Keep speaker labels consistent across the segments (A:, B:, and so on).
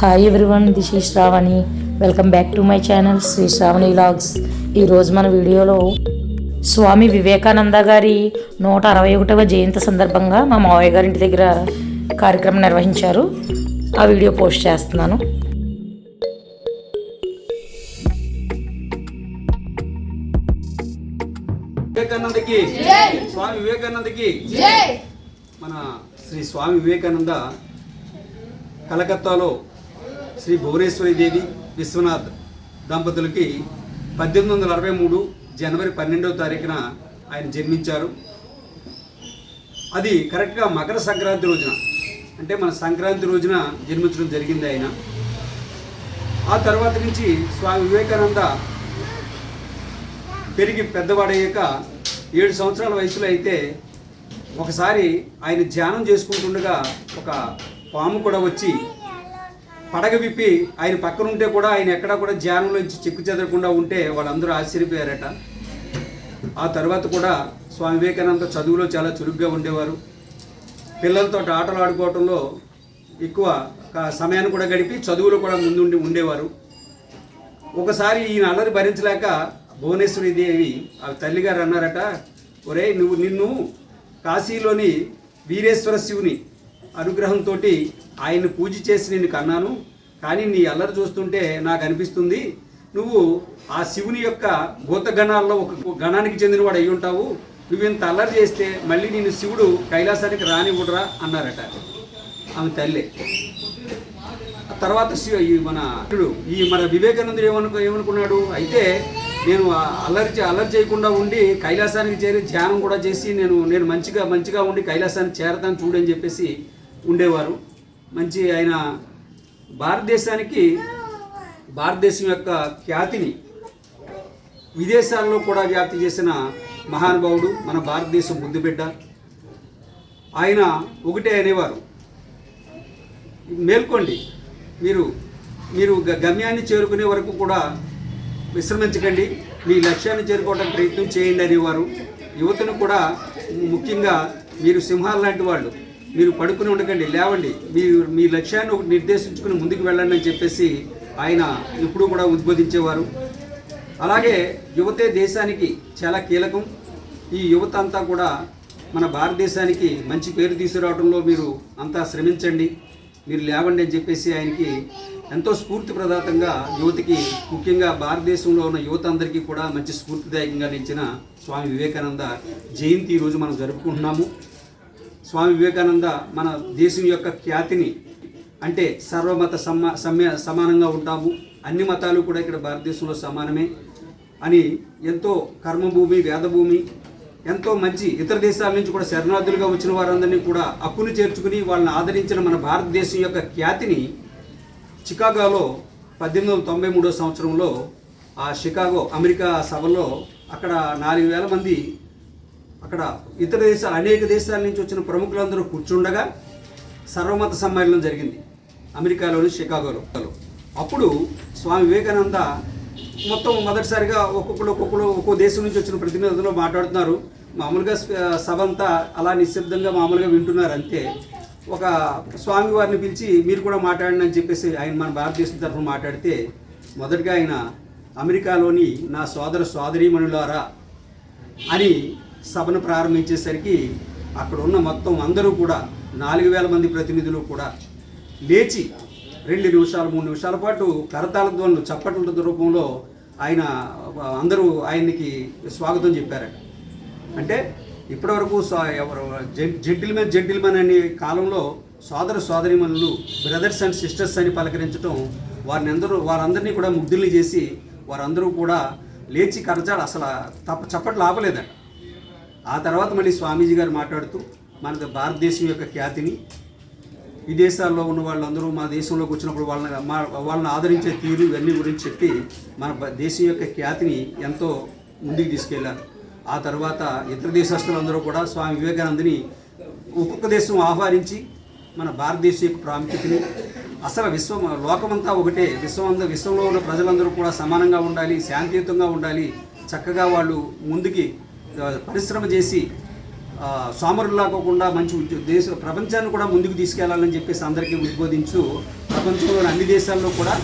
A: Hi everyone this is Sravani welcome back to my channel Sri Sravani vlogs ఈరోజు మన వీడియోలో స్వామి వివేకానంద గారి నూట అరవై ఒకటవ జయంతి సందర్భంగా మా మావయ్య గారి ఇంటి దగ్గర కార్యక్రమం నిర్వహించారు. ఆ వీడియో పోస్ట్ చేస్తున్నాను.
B: వివేకానందకి స్వామి వివేకానందకి మన శ్రీ స్వామి వివేకానంద కలకత్తాలో శ్రీ భువనేశ్వరి దేవి విశ్వనాథ్ దంపతులకి పద్దెనిమిది వందల అరవై మూడు జనవరి పన్నెండవ తారీఖున ఆయన జన్మించారు. అది కరెక్ట్గా మకర సంక్రాంతి రోజున అంటే మన సంక్రాంతి రోజున జన్మించడం జరిగింది ఆయన. ఆ తర్వాత నుంచి స్వామి వివేకానంద పెరిగి పెద్దవాడయ్యాక ఏడు సంవత్సరాల వయసులో అయితే ఒకసారి ఆయన ధ్యానం చేసుకుంటుండగా ఒక పాము కూడా వచ్చి పడగ విప్పి ఆయన పక్కన ఉంటే కూడా ఆయన ఎక్కడా కూడా జ్ఞానంలోంచి చెక్కు చెదరకుండా ఉంటే వాళ్ళందరూ ఆశ్చర్యపోయారట. ఆ తర్వాత కూడా స్వామి వివేకానంద చదువులో చాలా చురుగ్గా ఉండేవారు. పిల్లలతో ఆటలు ఆడుకోవటంలో ఎక్కువ సమయాన్ని కూడా గడిపి చదువులో కూడా ముందుండి ఉండేవారు. ఒకసారి ఈయన అల్లరి భరించలేక భువనేశ్వరి దేవి ఆ తల్లిగారు అన్నారట ఒరే నువ్వు నిన్ను కాశీలోని వీరేశ్వర శివుని అనుగ్రహంతో ఆయన్ని పూజ చేసి నేను కన్నాను. కానీ నీ అల్లరి చూస్తుంటే నాకు అనిపిస్తుంది నువ్వు ఆ శివుని యొక్క భూతగణాల్లో ఒక గణానికి చెందినవాడు అయి ఉంటావు. నువ్వు ఇంత అల్లరి చేస్తే మళ్ళీ నేను శివుడు కైలాసానికి రానివ్వడురా అన్నారట ఆమె తల్లి. తర్వాత శివ- ఈ మన ఇప్పుడు ఈ మన వివేకానందుడు ఏమనుకో ఏమనుకున్నాడు? అయితే నేను ఆ అల్లరి అల్లరి చేయకుండా ఉండి కైలాసానికి చేరి ధ్యానం కూడా చేసి నేను నేను మంచిగా మంచిగా ఉండి కైలాసానికి చేరతాను చూడని చెప్పేసి ఉండేవారు. మంచి ఆయన భారతదేశానికి భారతదేశం యొక్క ఖ్యాతిని విదేశాల్లో కూడా వ్యాప్తి చేసిన మహానుభావుడు మన భారతదేశం ముద్దుబిడ్డ ఆయన ఒకటే అనేవారు. మేల్కోండి. మీరు మీరు గ- గమ్యాన్ని చేరుకునే వరకు కూడా విశ్రమించకండి. మీ లక్ష్యాన్ని చేరుకోవడానికి ప్రయత్నం చేయండి అనేవారు. యువతను కూడా ముఖ్యంగా మీరు సింహాలు లాంటి వాళ్ళు. మీరు పడుకుని ఉండకండి లేవండి. మీ మీ లక్ష్యాన్ని ఒకటి నిర్దేశించుకుని ముందుకు వెళ్ళండి అని చెప్పేసి ఆయన ఎప్పుడూ కూడా ఉద్బోధించేవారు. అలాగే యువతే దేశానికి చాలా కీలకం. ఈ యువత అంతా కూడా మన భారతదేశానికి మంచి పేరు తీసుకురావడంలో మీరు అంతా శ్రమించండి మీరు లేవండి అని చెప్పేసి ఆయనకి ఎంతో స్ఫూర్తి ప్రదాతంగా యువతికి ముఖ్యంగా భారతదేశంలో ఉన్న యువత అందరికీ కూడా మంచి స్ఫూర్తిదాయకంగా నిలిచిన స్వామి వివేకానంద జయంతి ఈరోజు మనం జరుపుకుంటున్నాము. స్వామి వివేకానంద మన దేశం యొక్క ఖ్యాతిని అంటే సర్వమత సమ సమ్య సమానంగా ఉంటాము. అన్ని మతాలు కూడా ఇక్కడ భారతదేశంలో సమానమే అని ఎంతో కర్మభూమి వేదభూమి ఎంతో మంచి ఇతర దేశాల నుంచి కూడా శరణార్థులుగా వచ్చిన వారందరినీ కూడా హక్కును చేర్చుకుని వాళ్ళని ఆదరించిన మన భారతదేశం యొక్క ఖ్యాతిని చికాగోలో పద్దెనిమిది వందల తొంభై మూడో సంవత్సరంలో ఆ షికాగో అమెరికా సభలో అక్కడ నాలుగు వేల మంది అక్కడ ఇతర దేశాలు అనేక దేశాల నుంచి వచ్చిన ప్రముఖులందరూ కూర్చుండగా సర్వమత సమ్మేళనం జరిగింది. అమెరికాలోని షికాగోలో. అప్పుడు స్వామి వివేకానంద మొత్తం మొదటిసారిగా ఒక్కొక్కరు ఒక్కొక్కరు ఒక్కో దేశం నుంచి వచ్చిన ప్రతినిధులు మాట్లాడుతున్నారు. మామూలుగా సభ అంతా అలా నిశ్శబ్దంగా మామూలుగా వింటున్నారు అంతే ఒక స్వామి వారిని పిలిచి మీరు కూడా మాట్లాడండి అని చెప్పేసి ఆయన మన భారతదేశం తరఫున మాట్లాడితే మొదటగా ఆయన అమెరికాలోని నా సోదర సోదరీమణులారా అని సభను ప్రారంభించేసరికి అక్కడ ఉన్న మొత్తం అందరూ కూడా నాలుగు వేల మంది ప్రతినిధులు కూడా లేచి రెండు నిమిషాలు మూడు నిమిషాల పాటు కరతాళ ధ్వనులు చప్పట్ల రూపంలో ఆయన అందరూ ఆయనకి స్వాగతం చెప్పారట. అంటే ఇప్పటివరకు ఎవరు జెంటిల్మెన్ జెంటిల్మెన్ అనే కాలంలో సోదర సోదరిమణులు బ్రదర్స్ అండ్ సిస్టర్స్ అని పలకరించడం వారిని అందరూ వారందరినీ కూడా ముగ్ధుల్ని చేసి వారందరూ కూడా లేచి కరచాడు అసలు తప్ప చప్పట్లు ఆపలేదట. ఆ తర్వాత మళ్ళీ స్వామీజీ గారు మాట్లాడుతూ మన భారతదేశం యొక్క ఖ్యాతిని విదేశాల్లో ఉన్న వాళ్ళందరూ మా దేశంలోకి వచ్చినప్పుడు వాళ్ళని మా వాళ్ళని ఆదరించే తీరు ఇవన్నీ గురించి చెప్పి మన దేశం యొక్క ఖ్యాతిని ఎంతో ముందుకు తీసుకెళ్ళారు. ఆ తర్వాత ఇతర దేశస్తులందరూ కూడా స్వామి వివేకానందని ఒక్కొక్క దేశం ఆహ్వానించి మన భారతదేశం యొక్క ప్రాముఖ్యతని అసలు విశ్వం లోకమంతా ఒకటే విశ్వం విశ్వంలో ఉన్న ప్రజలందరూ కూడా సమానంగా ఉండాలి శాంతియుతంగా ఉండాలి చక్కగా వాళ్ళు ముందుకి పరిశ్రమ చేసి ఆ, సోమరులాకోకుండా మంచి ఉద్యో- దేశ ప్రపంచాన్ని కూడా ముందుకు తీసుకెళ్ళాలని చెప్పేసి అందరికీ ఉద్బోధించు ప్రపంచంలోని అన్ని దేశాల్లో కూడా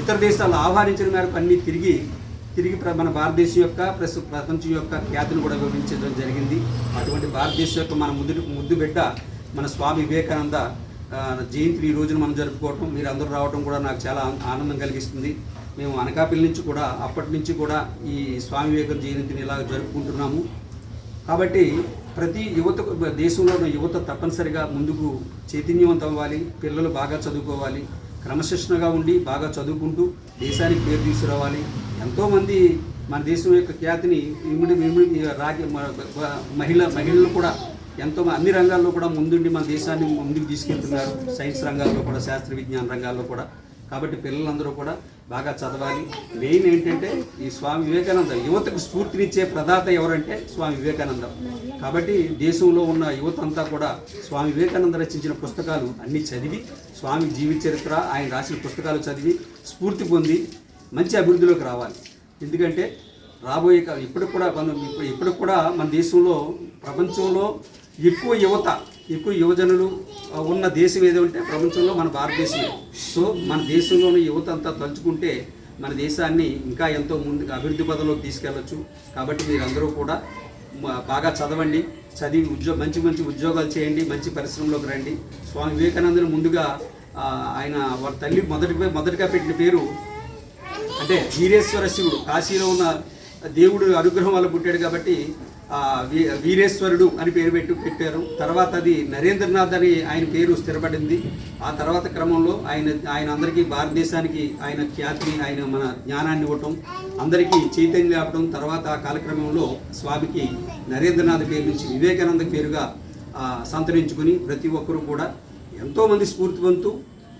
B: ఇతర దేశాలు ఆహ్వానించిన మేరకు అన్ని తిరిగి తిరిగి ప్ర- మన భారతదేశం యొక్క ప్లస్ ప్రపంచం యొక్క ఖ్యాతిని కూడా వివరించడం జరిగింది. అటువంటి భారతదేశం యొక్క మన ముద్దు ముద్దు బిడ్డ మన స్వామి వివేకానంద జయంతిని ఈ రోజున మనం జరుపుకోవటం మీరు అందరూ రావడం కూడా నాకు చాలా ఆనందం కలిగిస్తుంది. మేము అనకాపల్లి నుంచి కూడా అప్పటి నుంచి కూడా ఈ స్వామి వివేకానంద జయంతిని ఇలా జరుపుకుంటున్నాము. కాబట్టి ప్రతి యువత దేశంలో ఉన్న యువత తప్పనిసరిగా ముందుకు చైతన్యవంతం అవ్వాలి పిల్లలు బాగా చదువుకోవాలి క్రమశిక్షణగా ఉండి బాగా చదువుకుంటూ దేశానికి పేరు తీసుకురావాలి. ఎంతోమంది మన దేశం యొక్క ఖ్యాతిని ఇమిడి ఇమిడి రాగి మహిళ మహిళలు కూడా ఎంతో అన్ని రంగాల్లో కూడా ముందుండి మన దేశాన్ని ముందుకు తీసుకెళ్తున్నారు. సైన్స్ రంగాల్లో కూడా శాస్త్ర విజ్ఞాన రంగాల్లో కూడా. కాబట్టి పిల్లలందరూ కూడా బాగా చదవాలి. మెయిన్ ఏంటంటే ఈ స్వామి వివేకానంద యువతకు స్ఫూర్తినిచ్చే ప్రదాత ఎవరంటే స్వామి వివేకానంద. కాబట్టి దేశంలో ఉన్న యువత అంతా కూడా స్వామి వివేకానంద రచించిన పుస్తకాలు అన్నీ చదివి స్వామి జీవిత చరిత్ర ఆయన రాసిన పుస్తకాలు చదివి స్ఫూర్తి పొంది మంచి అభివృద్ధిలోకి రావాలి. ఎందుకంటే రాబోయే ఇప్పటికి కూడా మనం ఇప్పుడు ఇప్పటికి కూడా మన దేశంలో ప్రపంచంలో ఎక్కువ యువత ఎక్కువ యువజనులు ఉన్న దేశం ఏదో ఉంటే ప్రపంచంలో మన భారతదేశమే. సో మన దేశంలోని యువత అంతా తలుచుకుంటే మన దేశాన్ని ఇంకా ఎంతో ముందుకు అభివృద్ధి పదంలోకి తీసుకెళ్ళచ్చు. కాబట్టి మీరందరూ కూడా బాగా చదవండి. చదివి ఉద్యో మంచి మంచి ఉద్యోగాలు చేయండి మంచి పరిశ్రమలోకి రండి. స్వామి వివేకానందుని ముందుగా ఆయన వారి తల్లి మొదటి మొదటిగా పెట్టిన పేరు అంటే వీరేశ్వర శివుడు. కాశీలో ఉన్న దేవుడు అనుగ్రహం వల్ల పుట్టాడు కాబట్టి వీ- వీరేశ్వరుడు అని పేరు పెట్టి పెట్టారు. తర్వాత అది నరేంద్రనాథ్ అని ఆయన పేరు స్థిరపడింది. ఆ తర్వాత క్రమంలో ఆయన ఆయన అందరికీ భారతదేశానికి ఆయన ఖ్యాతిని ఆయన మన జ్ఞానాన్ని ఇవ్వటం అందరికీ చైతన్యం లేపడం తర్వాత ఆ కాలక్రమంలో స్వామికి నరేంద్రనాథ్ పేరు నుంచి వివేకానంద పేరుగా సంతరించుకుని ప్రతి ఒక్కరూ కూడా ఎంతోమంది స్ఫూర్తివంతు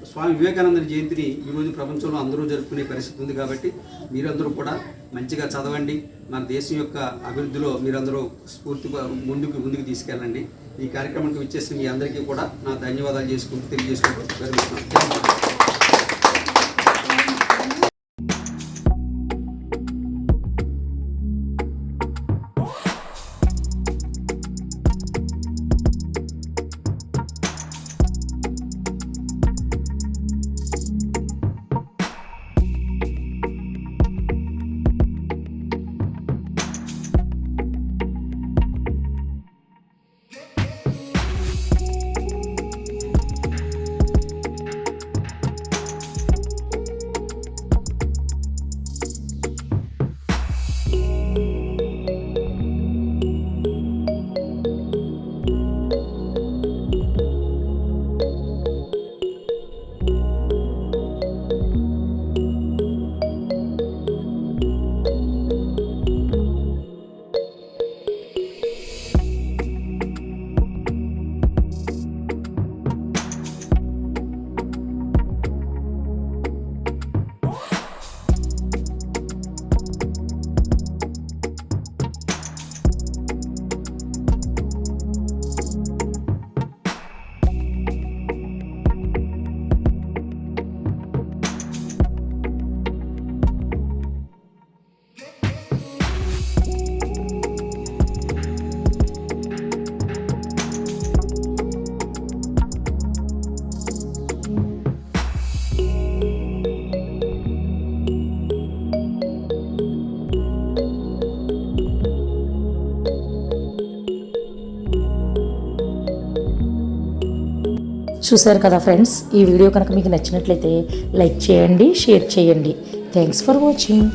B: స్వామి వివేకానంద జయంతిని ఈరోజు ప్రపంచంలో అందరూ జరుపుకునే పరిస్థితి ఉంది కాబట్టి మీరందరూ కూడా మంచిగా చదవండి. మన దేశం యొక్క అభివృద్ధిలో మీరందరూ స్ఫూర్తిగా ముందుకు ముందుకు తీసుకెళ్ళండి. ఈ కార్యక్రమానికి విచ్చేసి మీ అందరికీ కూడా నా ధన్యవాదాలు చేసుకుంటూ తెలియజేసుకుంటూ
A: చూశారు కదా ఫ్రెండ్స్? ఈ వీడియో కనుక మీకు నచ్చినట్లయితే లైక్ చేయండి షేర్ చేయండి. Thanks for watching